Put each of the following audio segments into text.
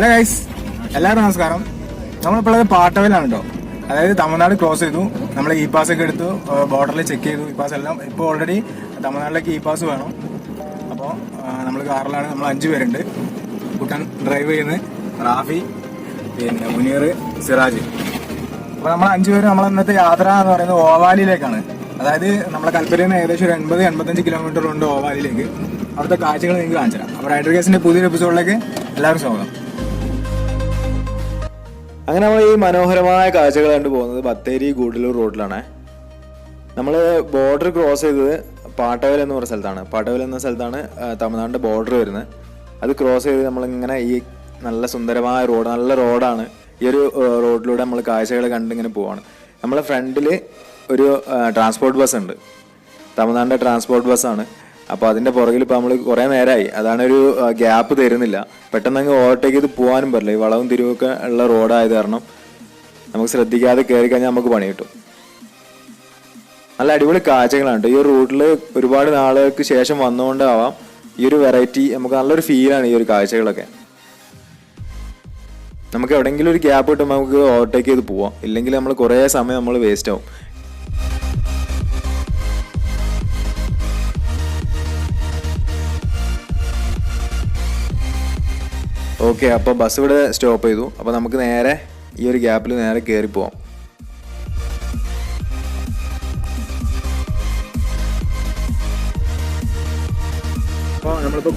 Hello guys എല്ലാവരും നമസ്കാരം. നമ്മളിപ്പോൾ ഉള്ളത് പാട്ടവയിലാണ് കേട്ടോ അതായത് തമിഴ്നാട് ക്രോസ് ചെയ്തു. നമ്മൾ ഇ പാസ് ഒക്കെ എടുത്തു. ബോർഡറിൽ ചെക്ക് ചെയ്തു. ഇ പാസ് എല്ലാം ഇപ്പോൾ ഓൾറെഡി തമിഴ്നാട്ടിലേക്ക് ഇ പാസ് വേണം അപ്പോൾ നമ്മൾ കാറിലാണ്. നമ്മൾ അഞ്ച് പേരുണ്ട്. കുട്ടൻ ഡ്രൈവ് ചെയ്യുന്നത് റാഫി പിന്നെ മുനീർ സിറാജ്. അപ്പോൾ നമ്മൾ അഞ്ച് പേര് നമ്മൾ ഇന്നത്തെ യാത്ര എന്ന് പറയുന്നത് ഓവാലിയിലേക്കാണ്. അതായത് നമ്മളെ കൽപ്പറ്റയിൽ നിന്ന് ഏകദേശം ഒരു എൺപത് എൺപത്തഞ്ച് കിലോമീറ്റർ ഉണ്ട് ഓവാലിയിലേക്ക്. അവിടുത്തെ കാഴ്ചകൾ നിങ്ങൾക്ക് കാണിച്ചു തരാം അപ്പോൾ റൈഡർ കേസിന്റെ പുതിയൊരു എപ്പിസോഡിലേക്ക് എല്ലാവരും സ്വാഗതം. അങ്ങനെ നമ്മൾ ഈ മനോഹരമായ കാഴ്ചകൾ കണ്ടു പോകുന്നത് ബത്തേരി ഗൂഡലൂർ റോഡിലാണ്. നമ്മൾ ബോർഡർ ക്രോസ് ചെയ്തത് പാട്ടവൽ എന്ന് പറഞ്ഞ സ്ഥലത്താണ്. പാട്ടവൽ എന്ന സ്ഥലത്താണ് തമിഴ്നാടിന്റെ ബോർഡർ വരുന്നത്. അത് ക്രോസ് ചെയ്ത് നമ്മളിങ്ങനെ ഈ നല്ല സുന്ദരമായ റോഡ് നല്ല റോഡാണ് ഈ ഒരു റോഡിലൂടെ നമ്മൾ കാഴ്ചകൾ കണ്ടിങ്ങനെ പോവാണ്. നമ്മളെ ഫ്രണ്ടിൽ ഒരു ട്രാൻസ്പോർട്ട് ബസ് ഉണ്ട്. തമിഴ്നാടിന്റെ ട്രാൻസ്പോർട്ട് ബസ്സാണ് അപ്പോൾ അതിന്റെ പുറകിൽ ഇപ്പോൾ നമ്മൾ കുറേ നേരമായി അതാണ് ഒരു ഗ്യാപ്പ് തരുന്നില്ല. പെട്ടെന്ന് അങ്ങ് ഓവർടേക്ക് ചെയ്ത് പോകാനും പറ്റില്ല. ഈ വളവും തിരിവൊക്കെ ഉള്ള റോഡായത് കാരണം നമുക്ക് ശ്രദ്ധിക്കാതെ കയറി കഴിഞ്ഞാൽ നമുക്ക് പണി കിട്ടും. നല്ല അടിപൊളി കാഴ്ചകളാണ്. ഈ ഒരു റൂട്ടിൽ ഒരുപാട് നാളുകൾക്ക് ശേഷം വന്നുകൊണ്ടാവാം ഈ ഒരു വെറൈറ്റി നമുക്ക് നല്ലൊരു ഫീലാണ് ഈ ഒരു കാഴ്ചകളൊക്കെ. നമുക്ക് എവിടെയെങ്കിലും ഒരു ഗ്യാപ്പ് കിട്ടുമ്പോൾ നമുക്ക് ഓവർടേക്ക് ചെയ്ത് പോവാം. ഇല്ലെങ്കിൽ നമ്മൾ കുറേ സമയം നമ്മൾ വേസ്റ്റ് ആവും. ഓക്കെ അപ്പോൾ ബസ് ഇവിടെ സ്റ്റോപ്പ് ചെയ്തു. അപ്പോൾ നമുക്ക് നേരെ ഈ ഒരു ഗ്യാപ്പിൽ നേരെ കയറി പോവാം. അപ്പോൾ നമ്മളിപ്പോൾ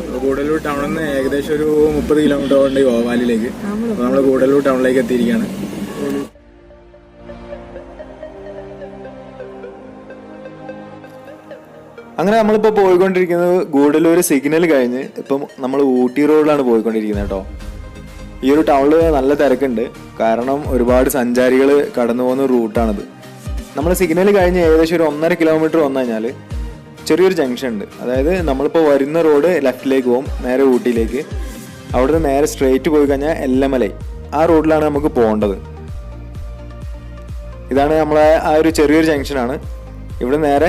അപ്പോൾ ഗൂഡല്ലൂർ ടൗണിൽ നിന്ന് ഏകദേശം ഒരു മുപ്പത് കിലോമീറ്റർ ഉണ്ട് അപ്പോൾ നമ്മൾ ഗൂഡല്ലൂർ ടൗണിലേക്ക് എത്തിയിരിക്കുകയാണ് അങ്ങനെ നമ്മളിപ്പോൾ പോയിക്കൊണ്ടിരിക്കുന്നത് ഗൂഡല്ലൂർ സിഗ്നൽ കഴിഞ്ഞ് ഇപ്പം നമ്മൾ ഊട്ടി റോഡിലാണ് പോയിക്കൊണ്ടിരിക്കുന്നത് കേട്ടോ. ഈ ഒരു ടൗണിൽ നല്ല തിരക്കുണ്ട്. കാരണം ഒരുപാട് സഞ്ചാരികൾ കടന്നു പോകുന്ന റൂട്ടാണിത്. നമ്മൾ സിഗ്നൽ കഴിഞ്ഞ് ഏകദേശം ഒരു ഒന്നര കിലോമീറ്റർ വന്നു കഴിഞ്ഞാൽ ചെറിയൊരു ജംഗ്ഷൻ ഉണ്ട്. അതായത് നമ്മളിപ്പോൾ വരുന്ന റോഡ് ലെഫ്റ്റിലേക്ക് പോകും നേരെ ഊട്ടിയിലേക്ക്. അവിടുന്ന് നേരെ സ്ട്രെയിറ്റ് പോയി കഴിഞ്ഞാൽ എല്ലമലൈ. ആ റോഡിലാണ് നമുക്ക് പോകേണ്ടത്. ഇതാണ് നമ്മളെ ആ ഒരു ചെറിയൊരു ജംഗ്ഷനാണ് ഇവിടെ നേരെ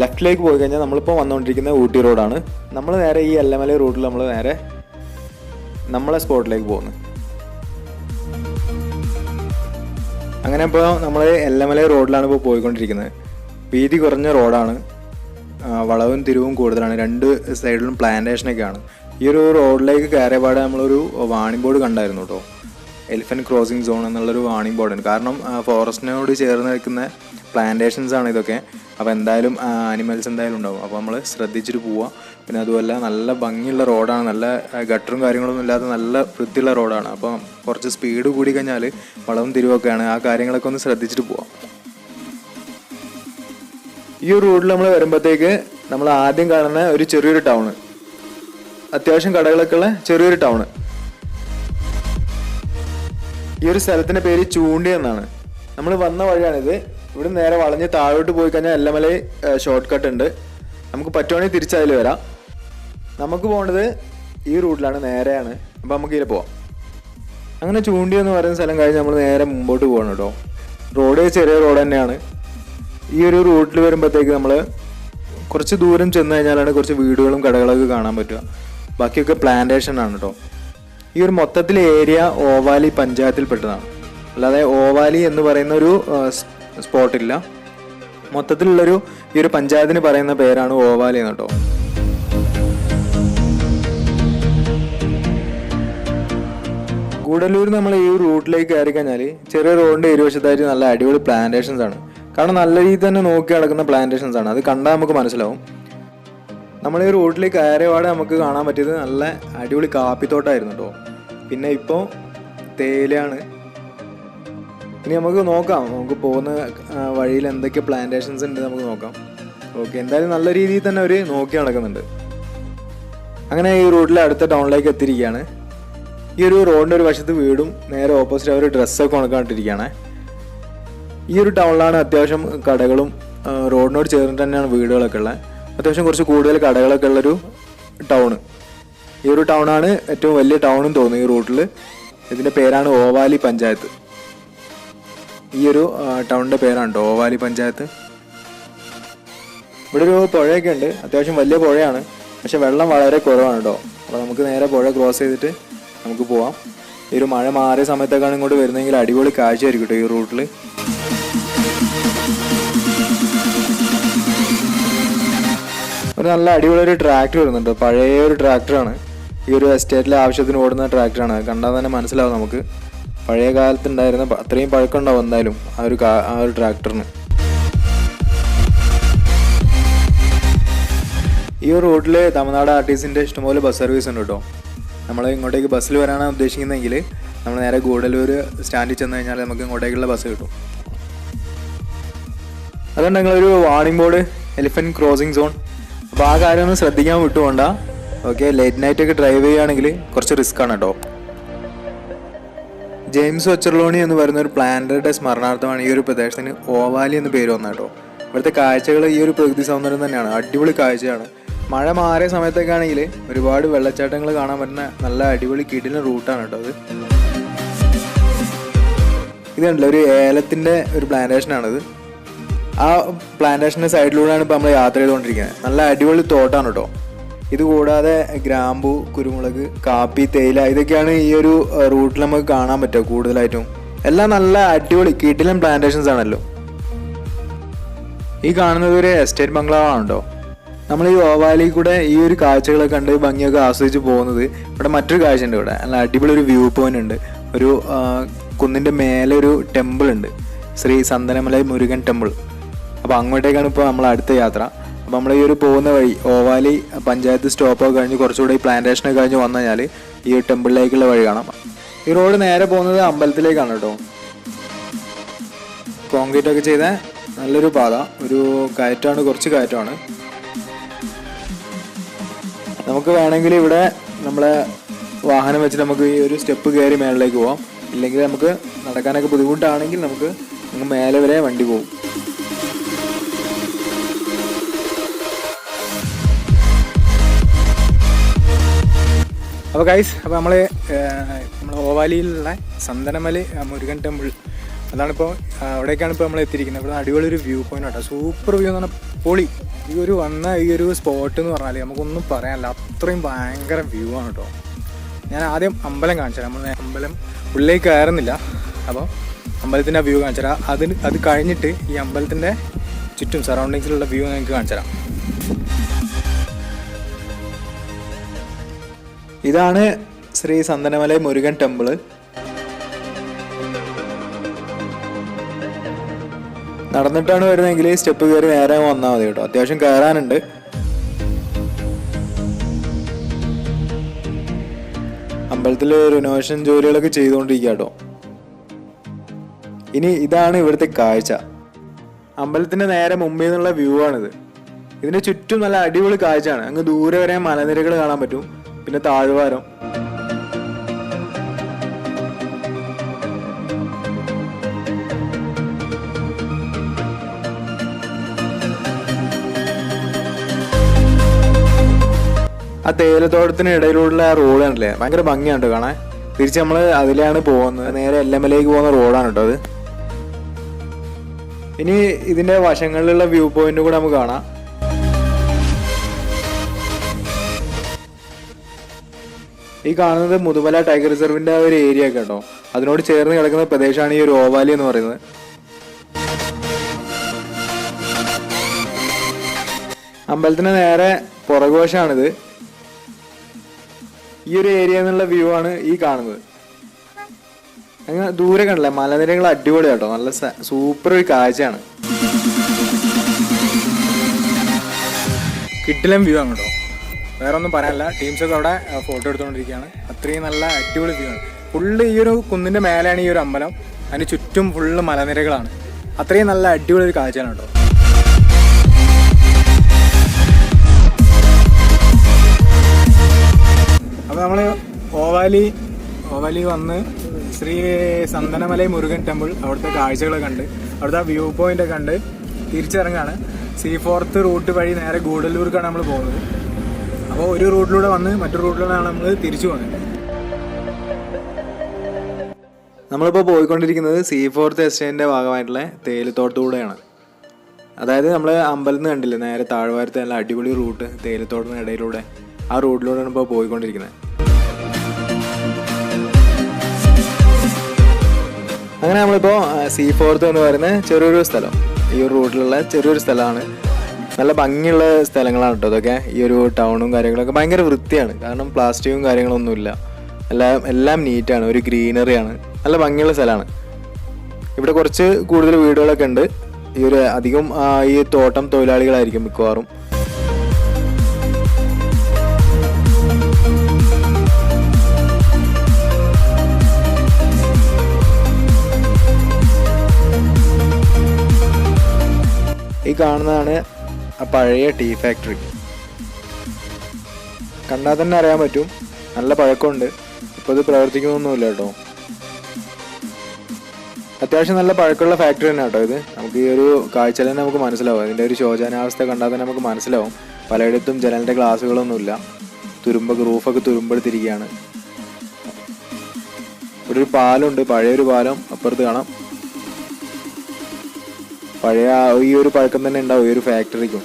ലെഫ്റ്റിലേക്ക് പോയി കഴിഞ്ഞാൽ നമ്മളിപ്പോൾ വന്നുകൊണ്ടിരിക്കുന്ന ഊട്ടി റോഡാണ് നമ്മൾ നേരെ ഈ എല്ലമല റോഡിൽ നമ്മൾ നേരെ നമ്മളെ സ്പോട്ടിലേക്ക് പോകുന്നു. അങ്ങനെ ഇപ്പോൾ നമ്മൾ എല്ലമല റോഡിലാണ് ഇപ്പോൾ പോയിക്കൊണ്ടിരിക്കുന്നത്. വീതി കുറഞ്ഞ റോഡാണ് വളവും തിരിവും കൂടുതലാണ്. രണ്ട് സൈഡിലും പ്ലാന്റേഷനൊക്കെയാണ് ഈ ഒരു റോഡിലേക്ക് കയറിയ പാടെ നമ്മളൊരു വാണിംഗ് ബോർഡ് കണ്ടായിരുന്നു കേട്ടോ എലിഫന്റ് ക്രോസിംഗ് സോൺ എന്നുള്ളൊരു വാണിംഗ് ബോർഡ് ഉണ്ട്. കാരണം ഫോറസ്റ്റിനോട് ചേർന്ന് നിൽക്കുന്ന പ്ലാന്റേഷൻസ് ആണ് ഇതൊക്കെ. അപ്പോൾ എന്തായാലും അനിമൽസ് എന്തായാലും ഉണ്ടാവും. അപ്പോൾ നമ്മൾ ശ്രദ്ധിച്ചിട്ട് പോവുക പിന്നെ അതുപോലെ നല്ല ഭംഗിയുള്ള റോഡാണ്. നല്ല ഗട്ടറും കാര്യങ്ങളൊന്നും ഇല്ലാത്ത നല്ല വൃത്തിയുള്ള റോഡാണ്. അപ്പോൾ കുറച്ച് സ്പീഡ് കൂടി കഴിഞ്ഞാൽ വളവും തിരിവൊക്കെയാണ്. ആ കാര്യങ്ങളൊക്കെ ഒന്ന് ശ്രദ്ധിച്ചിട്ട് പോവാം. ഈ റോഡിൽ നമ്മൾ വരുമ്പോഴത്തേക്ക് നമ്മൾ ആദ്യം കാണുന്ന ഒരു ചെറിയൊരു ടൗണ്. അത്യാവശ്യം കടകളൊക്കെ ഉള്ള ചെറിയൊരു ടൗണ്. ഈ ഒരു സ്ഥലത്തിന്റെ പേര് ചൂണ്ടി എന്നാണ്. നമ്മൾ വന്ന വഴിയാണിത്. ഇവിടെ നേരെ വളഞ്ഞ് താഴോട്ട് പോയി കഴിഞ്ഞാൽ എല്ലമല ഷോർട്ട് കട്ട് ഉണ്ട്. നമുക്ക് പറ്റുവാണെങ്കിൽ തിരിച്ചതിൽ വരാം. നമുക്ക് പോകേണ്ടത് ഈ റൂട്ടിലാണ് നേരെയാണ്. അപ്പം നമുക്ക് ഇതിൽ പോവാം. അങ്ങനെ ചൂണ്ടി എന്ന് പറയുന്ന സ്ഥലം കഴിഞ്ഞ് നമ്മൾ നേരെ മുമ്പോട്ട് പോകണം കേട്ടോ. റോഡ് ചെറിയ റോഡ് തന്നെയാണ്. ഈ ഒരു റൂട്ടിൽ വരുമ്പോഴത്തേക്ക് നമ്മൾ കുറച്ച് ദൂരം ചെന്ന് കഴിഞ്ഞാലാണ് കുറച്ച് വീടുകളും കടകളൊക്കെ കാണാൻ പറ്റുക. ബാക്കിയൊക്കെ പ്ലാന്റേഷൻ ആണ് കേട്ടോ. ഈ ഒരു മൊത്തത്തിലെ ഏരിയ ഓവാലി പഞ്ചായത്തിൽപ്പെട്ടതാണ്. അല്ലാതെ ഓവാലി എന്ന് പറയുന്ന ഒരു സ്പോട്ടില്ല മൊത്തത്തിലുള്ളൊരു ഈ ഒരു പഞ്ചായത്തിന് പറയുന്ന പേരാണ് ഓവാലി എന്ന് കേട്ടോ നമ്മൾ ഈ റൂട്ടിലേക്ക് കയറി കഴിഞ്ഞാൽ ചെറിയ റോഡിന്റെ ഇരുവശത്തായിട്ട് നല്ല അടിപൊളി പ്ലാന്റേഷൻസ് ആണ്. കാരണം നല്ല രീതിയിൽ തന്നെ നോക്കി നടക്കുന്ന പ്ലാന്റേഷൻസ് ആണ്. അത് കണ്ടാൽ നമുക്ക് മനസ്സിലാവും. നമ്മൾ ഈ റോഡിലേക്ക് കയറിയപാടെ നമുക്ക് കാണാൻ പറ്റിയത് നല്ല അടിപൊളി കാപ്പിത്തോട്ടായിരുന്നു കേട്ടോ പിന്നെ ഇപ്പോൾ തേയിലയാണ്. ഇനി നമുക്ക് നോക്കാം. നമുക്ക് പോകുന്ന വഴിയിൽ എന്തൊക്കെ പ്ലാന്റേഷൻസ് ഉണ്ട് നമുക്ക് നോക്കാം. ഓക്കെ എന്തായാലും നല്ല രീതിയിൽ തന്നെ അവർ നോക്കി നടക്കുന്നുണ്ട്. അങ്ങനെ ഈ റോഡിലെ അടുത്ത ടൗണിലേക്ക് എത്തിയിരിക്കുകയാണ്. ഈ ഒരു റോഡിന്റെ ഒരു വശത്ത് വീടും നേരെ ഓപ്പോസിറ്റ് അവർ ഡ്രസ്സൊക്കെ ഉണക്കാണ്ടിരിക്കുകയാണ്. ഈ ഒരു ടൗണിലാണ് അത്യാവശ്യം കടകളും റോഡിനോട് ചേർന്നിട്ട് തന്നെയാണ് വീടുകളൊക്കെ ഉള്ളത്. അത്യാവശ്യം കുറച്ച് കൂടുതൽ കടകളൊക്കെ ഉള്ളൊരു ടൗണ്. ഈ ഒരു ടൗണാണ് ഏറ്റവും വലിയ ടൗണും തോന്നുന്നു ഈ റൂട്ടിൽ ഇതിന്റെ പേരാണ് ഓവാലി പഞ്ചായത്ത്. ഈ ഒരു ടൗണിന്റെ പേരാണ് ഓവാലി പഞ്ചായത്ത്. ഇവിടെ ഒരു പുഴയൊക്കെ ഉണ്ട് അത്യാവശ്യം വലിയ പുഴയാണ്. പക്ഷെ വെള്ളം വളരെ കുറവാണ് കേട്ടോ അപ്പോൾ നമുക്ക് നേരെ പുഴ ക്രോസ് ചെയ്തിട്ട് നമുക്ക് പോവാം. ഈ ഒരു മഴ മാറിയ സമയത്തൊക്കെയാണ് ഇങ്ങോട്ട് വരുന്നതെങ്കിൽ അടിപൊളി കാഴ്ചയായിരിക്കും കേട്ടോ ഈ റൂട്ടിൽ നല്ല അടിപൊളി ഒരു ട്രാക്ടർ വരുന്നുണ്ട്. പഴയ ഒരു ട്രാക്ടറാണ് ഈ ഒരു എസ്റ്റേറ്റിലെ ആവശ്യത്തിന് ഓടുന്ന ട്രാക്ടറാണ് കണ്ടാൽ തന്നെ മനസ്സിലാവും നമുക്ക്. പഴയ കാലത്ത് ഉണ്ടായിരുന്ന അത്രയും പഴക്കമുണ്ടാവും എന്തായാലും ആ ഒരു ആ ഒരു ട്രാക്ടറിന് ഈ ഒരു റോഡിൽ തമിഴ്നാട് ആർ ടി സിന്റെ ഇഷ്ടംപോലെ ബസ് സർവീസ് ഉണ്ട് കേട്ടോ. നമ്മൾ ഇങ്ങോട്ടേക്ക് ബസ്സിൽ വരാനാണ് ഉദ്ദേശിക്കുന്നതെങ്കിൽ നമ്മൾ നേരെ ഗൂഡല്ലൂർ സ്റ്റാൻഡിൽ ചെന്ന് കഴിഞ്ഞാൽ നമുക്ക് ഇങ്ങോട്ടേക്കുള്ള ബസ് കിട്ടും. അതുകൊണ്ട് നിങ്ങളൊരു warning board elephant crossing zone അപ്പോൾ ആ കാര്യം ഒന്ന് ശ്രദ്ധിക്കാൻ വിട്ടുകൊണ്ട ഓക്കെ ലേറ്റ് നൈറ്റ് ഒക്കെ ഡ്രൈവ് ചെയ്യുകയാണെങ്കിൽ കുറച്ച് റിസ്ക് ആണ് കേട്ടോ ജെയിംസ് ഒച്ചർലോണി എന്ന് പറയുന്ന ഒരു പ്ലാന്റഡ് സ്മരണാർത്ഥമാണ് ഈ ഒരു പ്രദേശത്തിന് ഓവാലി എന്ന് പേര് വന്നത് കേട്ടോ ഇവിടുത്തെ കാഴ്ചകൾ ഈ ഒരു പ്രകൃതി സൗന്ദര്യം തന്നെയാണ്. അടിപൊളി കാഴ്ചയാണ്. മഴ മാറിയ സമയത്തൊക്കെ ആണെങ്കിൽ ഒരുപാട് വെള്ളച്ചാട്ടങ്ങൾ കാണാൻ പറ്റുന്ന നല്ല അടിപൊളി കിടിലൻ റൂട്ടാണ് കേട്ടോ അത്. ഇതുണ്ടല്ലോ ഒരു ഏലത്തിന്റെ ഒരു പ്ലാന്റേഷനാണിത് ആ പ്ലാന്റേഷന്റെ സൈഡിലൂടെയാണ് ഇപ്പോൾ നമ്മൾ യാത്ര ചെയ്തുകൊണ്ടിരിക്കുന്നത് നല്ല അടിപൊളി തോട്ടാണ് കേട്ടോ ഇത് കൂടാതെ ഗ്രാമ്പു കുരുമുളക് കാപ്പി തേയില ഇതൊക്കെയാണ് ഈ ഒരു റൂട്ടിൽ നമുക്ക് കാണാൻ പറ്റുക കൂടുതലായിട്ടും. എല്ലാം നല്ല അടിപൊളി കിടിലൻ പ്ലാന്റേഷൻസ് ആണല്ലോ. ഈ കാണുന്നത് ഒരു എസ്റ്റേറ്റ് ബംഗ്ലാവാണ് കേട്ടോ നമ്മൾ ഈ ഓവാലി കൂടെ ഈ ഒരു കാഴ്ചകളൊക്കെ കണ്ട് ഭംഗിയൊക്കെ ആസ്വദിച്ച് പോകുന്നത് ഇവിടെ മറ്റൊരു കാഴ്ച ഉണ്ട് ഇവിടെ. നല്ല അടിപൊളി ഒരു വ്യൂ പോയിന്റ് ഉണ്ട്. ഒരു കുന്നിന്റെ മേലെ ഒരു ടെമ്പിൾ ഉണ്ട്. ശ്രീ സന്തനമല മുരുകൻ ടെമ്പിൾ അപ്പോൾ അങ്ങോട്ടേക്കാണ് ഇപ്പോൾ നമ്മൾ അടുത്ത യാത്ര. അപ്പോൾ നമ്മൾ ഈ ഒരു പോകുന്ന വഴി ഓവാലി പഞ്ചായത്ത് സ്റ്റോപ്പൊക്കെ കഴിഞ്ഞ് കുറച്ചുകൂടെ ഈ പ്ലാന്റേഷനൊക്കെ കഴിഞ്ഞ് വന്നു കഴിഞ്ഞാൽ ഈ ഒരു ടെമ്പിളിലേക്കുള്ള വഴി കാണാം. ഈ റോഡ് നേരെ പോകുന്നത് അമ്പലത്തിലേക്കാണ് കേട്ടോ. കോൺക്രീറ്റ് ഒക്കെ ചെയ്ത നല്ലൊരു പാത. ഒരു കയറ്റമാണ് കുറച്ച് കയറ്റമാണ്. നമുക്ക് വേണമെങ്കിൽ ഇവിടെ നമ്മളെ വാഹനം വെച്ച് നമുക്ക് ഈ ഒരു സ്റ്റെപ്പ് കയറി മേളിലേക്ക് പോവാം. ഇല്ലെങ്കിൽ നമുക്ക് നടക്കാനൊക്കെ ബുദ്ധിമുട്ടാണെങ്കിൽ നമുക്ക് മേലെ വരെ വണ്ടി പോകും അപ്പോൾ ഗൈസ് അപ്പോൾ നമ്മൾ നമ്മൾ ഓവാലിയിലുള്ള സന്തനമല മുരുകൻ ടെമ്പിൾ. അതാണിപ്പോൾ അവിടേക്കാണ് ഇപ്പോൾ നമ്മൾ എത്തിയിരിക്കുന്നത്. ഇവിടെ അടിപൊളി ഒരു വ്യൂ പോയിന്റ് കേട്ടോ സൂപ്പർ വ്യൂ എന്ന് പറഞ്ഞാൽ പൊളി. ഈ ഒരു വന്ന ഈ ഒരു സ്പോട്ട് എന്ന് പറഞ്ഞാൽ നമുക്കൊന്നും പറയാനില്ല. അത്രയും ഭയങ്കര വ്യൂ ആണ് കേട്ടോ ഞാൻ ആദ്യം അമ്പലം കാണിച്ചു നമ്മൾ അമ്പലം ഉള്ളിലേക്ക് കയറുന്നില്ല. അപ്പോൾ അമ്പലത്തിന്റെ വ്യൂ കാണിച്ചു തരാം അതിന് അത് കഴിഞ്ഞിട്ട് ഈ അമ്പലത്തിന്റെ ചുറ്റും സറൗണ്ടിങ്സിലുള്ള വ്യൂ നിങ്ങൾക്ക് കാണിച്ചു തരാം ഇതാണ് ശ്രീ സന്തനമല മുരുകൻ ടെമ്പിൾ. നടന്നിട്ടാണ് വരുന്നതെങ്കിൽ സ്റ്റെപ്പ് കയറി നേരെ വന്നാൽ മതി കേട്ടോ. അത്യാവശ്യം കയറാനുണ്ട്. അമ്പലത്തിൽ റിനോവേഷൻ ജോലികളൊക്കെ ചെയ്തുകൊണ്ടിരിക്കുക കേട്ടോ. ഇനി ഇതാണ് ഇവിടുത്തെ കാഴ്ച. അമ്പലത്തിന്റെ നേരെ മുമ്പിൽ നിന്നുള്ള വ്യൂ ആണിത്. ഇതിന് ചുറ്റും നല്ല അടിപൊളി കാഴ്ചയാണ്. അങ്ങ് ദൂരെ വരെ മലനിരകൾ കാണാൻ പറ്റും. പിന്നെ താഴ്വാരം. ആ തേയിലത്തോട്ടത്തിന് ഇടയിലുള്ള ആ റോഡ് കണ്ടില്ലേ? ഭയങ്കര ഭംഗിയാണ് കാണാൻ. തിരിച്ച് നമ്മൾ അതിലാണ് പോകുന്നത്. നേരെ എൽ എം എല്ലേക്ക് പോകുന്ന റോഡാണ് കേട്ടോ അത്. ഇനി ഇതിന്റെ വശങ്ങളിലുള്ള വ്യൂ പോയിന്റ് കൂടെ നമുക്ക് കാണാം. ഈ കാണുന്നത് മുതുമല ടൈഗർ റിസർവിന്റെ ആ ഒരു ഏരിയ കേട്ടോ. അതിനോട് ചേർന്ന് കിടക്കുന്ന പ്രദേശമാണ് ഈ ഒരു ഓവാലി എന്ന് പറയുന്നത്. അമ്പലത്തിന് നേരെ പുറകുവശമാണിത്. ഈ ഒരു ഏരിയ എന്നുള്ള വ്യൂ ആണ് ഈ കാണുന്നത്. അങ്ങ് ദൂരെ കണ്ടില്ല? മലനിരകൾ അടിപൊളി കേട്ടോ. നല്ല സൂപ്പർ ഒരു കാഴ്ചയാണ്. കിട്ടിലും വ്യൂ ആണ് കേട്ടോ. വേറെ ഒന്നും പറയാനില്ല ടീംസൊക്കെ അവിടെ ഫോട്ടോ എടുത്തുകൊണ്ടിരിക്കുകയാണ്. അത്രയും നല്ല അടിപൊളി വ്യൂ ആണ്. ഫുള്ള് ഈ ഒരു കുന്നിന്റെ മേലെയാണ് ഈ ഒരു അമ്പലം. അതിന് ചുറ്റും ഫുള്ള് മലനിരകളാണ്. അത്രയും നല്ല അടിപൊളി ഒരു കാഴ്ചയാണ് കേട്ടോ. അപ്പോൾ നമ്മൾ ഓവാലി ഓവാലി വന്ന് ശ്രീ സന്തനമലൈ മുരുകൻ ടെമ്പിൾ അവിടുത്തെ കാഴ്ചകളൊക്കെ കണ്ട് അവിടുത്തെ വ്യൂ പോയിന്റ് ഒക്കെ കണ്ട് തിരിച്ചിറങ്ങാണ്. സി ഫോർത്ത് റൂട്ട് വഴി നേരെ ഗൂഡല്ലൂർക്കാണ് നമ്മൾ പോകുന്നത്. അപ്പോൾ ഒരു റൂട്ടിലൂടെ വന്ന് മറ്റൊരു റൂട്ടിലൂടെയാണ് നമ്മൾ തിരിച്ചു പോകുന്നത് നമ്മളിപ്പോൾ പോയിക്കൊണ്ടിരിക്കുന്നത് സി ഫോർത്ത് എസ്റ്റേറ്റിന്റെ ഭാഗമായിട്ടുള്ള തേയിലത്തോട്ടൂടെയാണ് അതായത് നമ്മൾ അമ്പലം നിന്ന് കണ്ടില്ലേ നേരെ താഴ്വാരത്തെ നല്ല അടിപൊളി റൂട്ട് തേയിലത്തോട്ടത്തിന് ഇടയിലൂടെ. ആ റൂട്ടിലൂടെയാണ് ഇപ്പോൾ പോയിക്കൊണ്ടിരിക്കുന്നത്. അങ്ങനെ നമ്മളിപ്പോൾ സി ഫോർത്ത് എന്ന് പറയുന്ന ചെറിയൊരു സ്ഥലം. ഈ റൂട്ടിലുള്ള ചെറിയൊരു സ്ഥലമാണ്. നല്ല ഭംഗിയുള്ള സ്ഥലങ്ങളാണ് കേട്ടോ. ഇതൊക്കെ ഈ ഒരു ടൗണും കാര്യങ്ങളൊക്കെ ഭയങ്കര വൃത്തിയാണ്. കാരണം പ്ലാസ്റ്റിക്കും കാര്യങ്ങളൊന്നുമില്ല. എല്ലാം എല്ലാം നീറ്റാണ് ഒരു ഗ്രീനറിയാണ് നല്ല ഭംഗിയുള്ള സ്ഥലമാണ്. ഇവിടെ കുറച്ച് കൂടുതൽ വീടുകളൊക്കെ ഉണ്ട്. ഈ ഒരു അധികം ഈ തോട്ടം തൊഴിലാളികളായിരിക്കും മിക്കവാറും. ഈ കാണുന്നതാണ് ആ പഴയ ടീ ഫാക്ടറി. കണ്ടാൽ തന്നെ അറിയാൻ പറ്റും. നല്ല പഴക്കമുണ്ട്. ഇപ്പോൾ ഇത് പ്രവർത്തിക്കുന്നൊന്നുമില്ല കേട്ടോ. അത്യാവശ്യം നല്ല പഴക്കമുള്ള ഫാക്ടറി തന്നെ കേട്ടോ ഇത്. നമുക്ക് ഈ ഒരു കാഴ്ച തന്നെ നമുക്ക് മനസ്സിലാവും. അതിന്റെ ഒരു ശോചനാവസ്ഥ കണ്ടാൽ തന്നെ നമുക്ക് മനസ്സിലാവും. പലയിടത്തും ജനലിന്റെ ഗ്ലാസ്സുകളൊന്നുമില്ല. തുരുമ്പൊക്കെ റൂഫൊക്കെ തുരുമ്പെടുത്തിരിക്കുകയാണ്. ഇവിടെ ഒരു പാലമുണ്ട്. പഴയൊരു പാലം അപ്പുറത്ത് കാണാം. പഴയ ഈ ഒരു പഴക്കം തന്നെ ഉണ്ടാവും ഈ ഒരു ഫാക്ടറിക്കും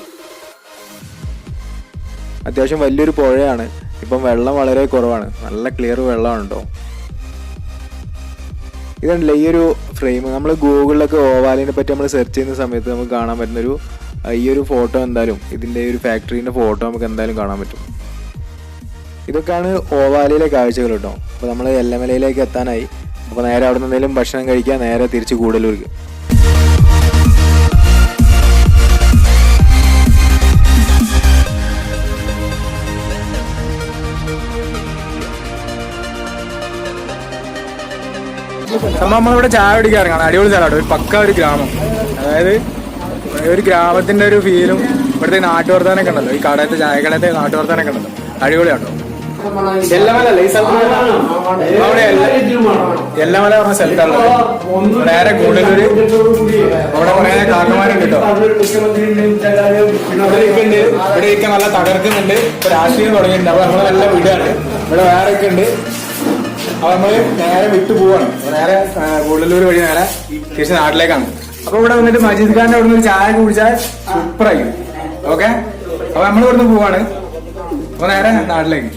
അത്യാവശ്യം വലിയൊരു പുഴയാണ്. ഇപ്പം വെള്ളം വളരെ കുറവാണ്. നല്ല ക്ലിയർ വെള്ളമാണ് കേട്ടോ ഇതുണ്ടല്ലേ ഈ ഒരു ഫ്രെയിം നമ്മൾ ഗൂഗിളിലൊക്കെ ഓവാലിനെ പറ്റി നമ്മൾ സെർച്ച് ചെയ്യുന്ന സമയത്ത് നമുക്ക് കാണാൻ പറ്റുന്നൊരു ഈ ഒരു ഫോട്ടോ എന്തായാലും ഇതിന്റെ ഒരു ഫാക്ടറീന്റെ ഫോട്ടോ നമുക്ക് എന്തായാലും കാണാൻ പറ്റും. ഇതൊക്കെയാണ് ഓവാലിയിലെ കാഴ്ചകൾ കേട്ടോ. അപ്പോൾ നമ്മൾ എല്ലമലയിലേക്ക് എത്താനായി. അപ്പോൾ നേരെ അവിടെ നിന്ന് എന്തെങ്കിലും ഭക്ഷണം കഴിക്കുക നേരെ തിരിച്ച് കൂടലൂർക്ക് സംഭവം നമ്മളിവിടെ ചായ കുടിക്കാറുണ്ട് അടിപൊളി സ്ഥലമാണ്. ഒരു പക്ക ഒരു ഗ്രാമം. അതായത് ഒരു ഗ്രാമത്തിന്റെ ഒരു ഫീലും ഇവിടുത്തെ നാട്ടുവർത്താനൊക്കെ ഉണ്ടല്ലോ. ഈ കടയത്തെ ചായക്കടയത്തെ നാട്ടുവർത്താനൊക്കെ ഉണ്ടല്ലോ. അടിപൊളിയാട്ടോ. എല്ലമല അല്ലേ ഈ സ്ഥലത്ത് എല്ലമല പറഞ്ഞ സ്ഥലത്താണ് നേരെ കൂടുതലൊരു? അവിടെ കുറെ കാരണന്മാരുണ്ട് കേട്ടോ. ഇവിടെ ഇരിക്കുന്നുണ്ട് ഇവിടെ നല്ല തകർക്കുന്നുണ്ട്. രാഷ്ട്രീയം തുടങ്ങിയിട്ടുണ്ട്. അപ്പൊ നമ്മളെ നല്ല വീടാണ്. ഇവിടെ വേറെ ഒക്കെ ഉണ്ട്. നമ്മൾ നേരെ വിട്ടു പോവാണ്. നേരെ കൂടുതലൂർ വഴി നേരെ തിരിച്ച് നാട്ടിലേക്കാണ്. അപ്പൊ ഇവിടെ വന്നിട്ട് മജീദ് ഖാന്റെ അവിടെ നിന്ന് ചായ കുടിച്ചാൽ സൂപ്പറായി ഓക്കെ? അപ്പൊ നമ്മൾ ഇവിടുന്ന് പോവാണ്. അപ്പൊ നേരെ നാട്ടിലേക്ക്.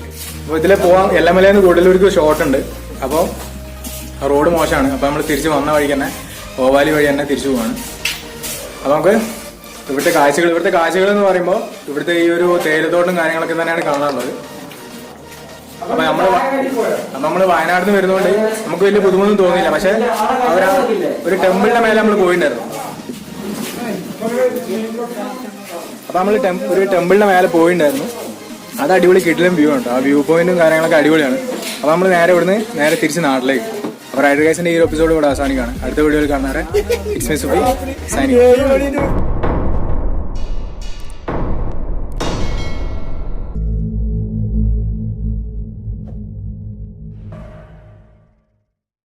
അപ്പൊ ഇതിലെ പോവാം. നിന്ന് കൂടുതലൂർക്ക് ഷോർട്ട് ഉണ്ട്. അപ്പൊ റോഡ് മോശമാണ്. അപ്പൊ നമ്മൾ തിരിച്ച് വന്ന വഴിക്ക് തന്നെ ഓവാലി വഴി തന്നെ തിരിച്ചു പോവാണ്. അപ്പൊ നമുക്ക് ഇവിടുത്തെ കാഴ്ചകൾ ഇവിടുത്തെ കാഴ്ചകൾ എന്ന് പറയുമ്പോൾ ഇവിടുത്തെ ഈ ഒരു തേയിലത്തോട്ടും കാര്യങ്ങളൊക്കെ തന്നെയാണ് കാണാനുള്ളത്. അപ്പൊ നമ്മൾ നമ്മൾ വയനാട്ടിൽ നിന്ന് വരുന്നോണ്ട് നമുക്ക് വലിയ ബുദ്ധിമുട്ടൊന്നും തോന്നിയില്ല. പക്ഷെ അവരാ ഒരു ടെമ്പിളിന്റെ മേലെ നമ്മൾ പോയിട്ടുണ്ടായിരുന്നു അപ്പൊ നമ്മൾ ടെം- ഒരു ടെമ്പിളിന്റെ മേലെ പോയിട്ടുണ്ടായിരുന്നു അത് അടിപൊളി കിട്ടിലും വ്യൂ ഉണ്ട് ആ വ്യൂ പോയിന്റും കാര്യങ്ങളൊക്കെ അടിപൊളിയാണ്. അപ്പൊ നമ്മൾ നേരെ ഇവിടുന്ന് നേരെ തിരിച്ച് നാട്ടിലേക്ക്. അപ്പൊ റൈഡർ ഗൈസിന്റെ ഈ എപ്പിസോഡ് ഇവിടെ അവസാനിക്കാണ് അടുത്ത വീഡിയോയിൽ കാണാറ് ഇറ്റ്സ്